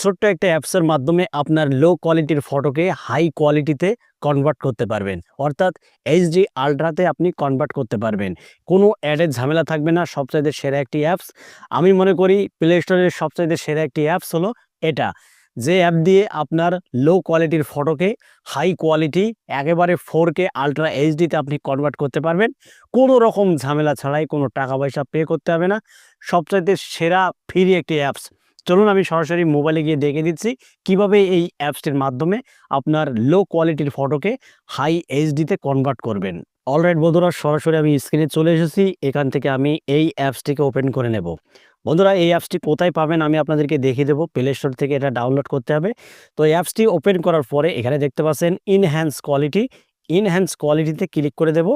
ছোট্ট একটা অ্যাপসের মাধ্যমে আপনার লো কোয়ালিটির ফটোকে হাই কোয়ালিটিতে কনভার্ট করতে পারবেন। অর্থাৎ এইচডি আলট্রাতে আপনি কনভার্ট করতে পারবেন। কোনো অ্যাডের ঝামেলা থাকবে না, সবচাইতে সেরা একটি অ্যাপস আমি মনে করি প্লে স্টোরের সবচাইতে সেরা একটি অ্যাপস হলো এটা। যে অ্যাপ দিয়ে আপনার লো কোয়ালিটির ফটোকে হাই কোয়ালিটি একেবারে ফোর কে আলট্রা এইচডিতে আপনি কনভার্ট করতে পারবেন। কোনো রকম ঝামেলা ছাড়াই কোনো টাকা পয়সা পে করতে হবে না। সবচাইতে সেরা ফ্রি একটি অ্যাপস চলুন আমি সরাসরি মোবাইলে গিয়ে দেখে দিচ্ছি কীভাবে এই অ্যাপসটির মাধ্যমে আপনার লো কোয়ালিটির ফটোকে হাই এইচডিতে কনভার্ট করবেন। অলরাইট বন্ধুরা, সরাসরি আমি স্ক্রিনে চলে এসেছি, এখান থেকে আমি এই অ্যাপসটিকে ওপেন করে নেব। বন্ধুরা, এই অ্যাপসটি কোথায় পাবেন আমি আপনাদেরকে দেখিয়ে দেবো প্লে স্টোর থেকে এটা ডাউনলোড করতে হবে। তো অ্যাপসটি ওপেন করার পরে এখানে দেখতে পাচ্ছেন ইনহ্যান্স কোয়ালিটি ইনহ্যান্স কোয়ালিটিতে ক্লিক করে দেব।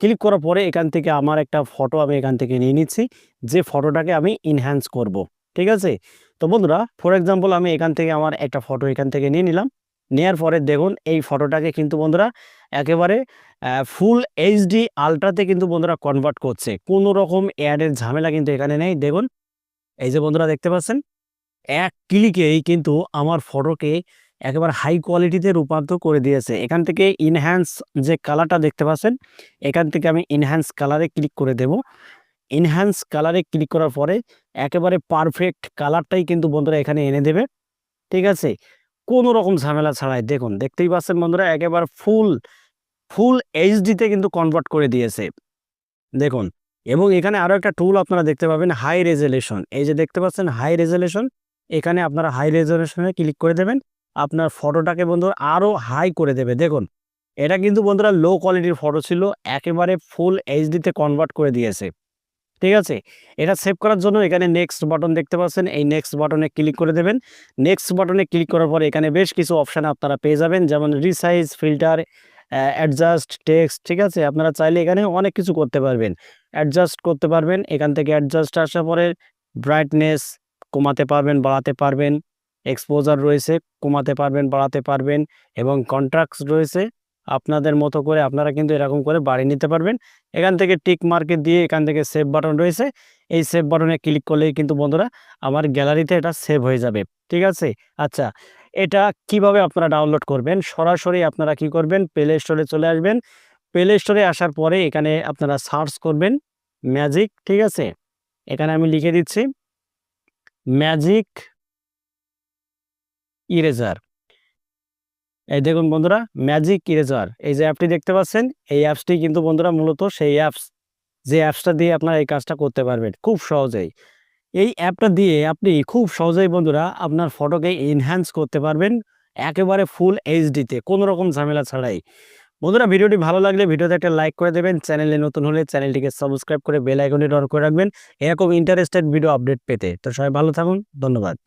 ক্লিক করার পরে এখান থেকে আমার একটা ফটো আমি এখান থেকে নিয়ে নিচ্ছি, যে ফটোটাকে আমি ইনহ্যান্স করব। ঠিক আছে? তো বন্ধুরা ফর এক্সাম্পল আমি এখান থেকে আমার একটা ফটো এখান থেকে নিয়ে নিলাম। নেওয়ার পরে দেখুন, এই ফটোটাকে কিন্তু বন্ধুরা একেবারে ফুল এইচডি আলট্রাতে কিন্তু বন্ধুরা কনভার্ট করছে। কোনো রকম অ্যাডের ঝামেলা কিন্তু এখানে নেই। দেখুন, এই যে বন্ধুরা দেখতে পাচ্ছেন, এক ক্লিকেই কিন্তু আমার ফটোকে একেবারে হাই কোয়ালিটিতে রূপান্তর করে দিয়েছে। এখান থেকে ইনহ্যান্স যে কালারটা দেখতে পাচ্ছেন, এখান থেকে আমি ইনহ্যান্স কালারে ক্লিক করে দেব। ইনহ্যান্স কালারে ক্লিক করার পরে একেবারে পারফেক্ট কালারটাই কিন্তু বন্ধুরা এখানে এনে দেবে। ঠিক আছে? কোনো রকম ঝামেলা ছাড়াই দেখুন, দেখতেই পাচ্ছেন বন্ধুরা একেবারে ফুল ফুল এইচডিতে কিন্তু কনভার্ট করে দিয়েছে। দেখুন, এবং এখানে আরও একটা টুল আপনারা দেখতে পাবেন হাই রেজুলেশন এই যে দেখতে পাচ্ছেন হাই রেজুলেশন এখানে আপনারা হাই রেজলেশনে ক্লিক করে দেবেন, আপনার ফটোটাকে বন্ধুরা আরও হাই করে দেবে। দেখুন, এটা কিন্তু বন্ধুরা লো কোয়ালিটির ফটো ছিল, একেবারে ফুল এইচডিতে কনভার্ট করে দিয়েছে। ঠিক আছে? এটা সেভ করার জন্য এখানে নেক্সট বাটন দেখতে পাচ্ছেন। এই নেক্সট বাটনে ক্লিক করে দেবেন। নেক্সট বাটনে ক্লিক করার পরে এখানে বেশ কিছু অপশান আপনারা পেয়ে যাবেন। যেমন রিসাইজ ফিল্টার অ্যাডজাস্ট টেক্সট ঠিক আছে? আপনারা চাইলে এখানে অনেক কিছু করতে পারবেন। অ্যাডজাস্ট করতে পারবেন। এখান থেকে অ্যাডজাস্ট আসার পরে ব্রাইটনেস কমাতে পারবেন, বাড়াতে পারবেন। এক্সপোজার রয়েছে, কমাতে পারবেন, বাড়াতে পারবেন এবং কন্ট্রাক্টস রয়েছে। আপনাদের মতো করে আপনারা কিন্তু এরকম করে বাড়িয়ে নিতে পারবেন। এখান থেকে টিক মার্কে দিয়ে এখান থেকে সেভ বাটন রয়েছে। এই সেভ বাটনে ক্লিক করলেই কিন্তু বন্ধুরা আমার গ্যালারিতে এটা সেভ হয়ে যাবে। ঠিক আছে? আচ্ছা এটা কীভাবে আপনারা ডাউনলোড করবেন? সরাসরি আপনারা কি করবেন? প্লে স্টোরে চলে আসবেন। প্লে স্টোরে আসার পরে এখানে আপনারা সার্চ করবেন ম্যাজিক ঠিক আছে? এখানে আমি লিখে দিচ্ছি ম্যাজিক ইরেজার এই দেখুন বন্ধুরা ম্যাজিক ইরেজার এই যে অ্যাপটি দেখতে পাচ্ছেন, এই অ্যাপসটি কিন্তু বন্ধুরা মূলত সেই অ্যাপস যে অ্যাপসটা দিয়ে আপনারা এই কাজটা করতে পারবেন খুব সহজেই। এই অ্যাপটা দিয়ে আপনি খুব সহজেই বন্ধুরা আপনার ফটোকে এনহ্যান্স করতে পারবেন একেবারে ফুল এইচডিতে কোনো রকম ঝামেলা ছাড়াই। বন্ধুরা, ভিডিওটি ভালো লাগলে ভিডিওতে একটা লাইক করে দেবেন, চ্যানেলে নতুন হলে চ্যানেলটিকে সাবস্ক্রাইব করে বেল আইকনটি অন করে রাখবেন, এরকম ইন্টারেস্টেড ভিডিও আপডেট পেতে। তো সবাই ভালো থাকুন, ধন্যবাদ।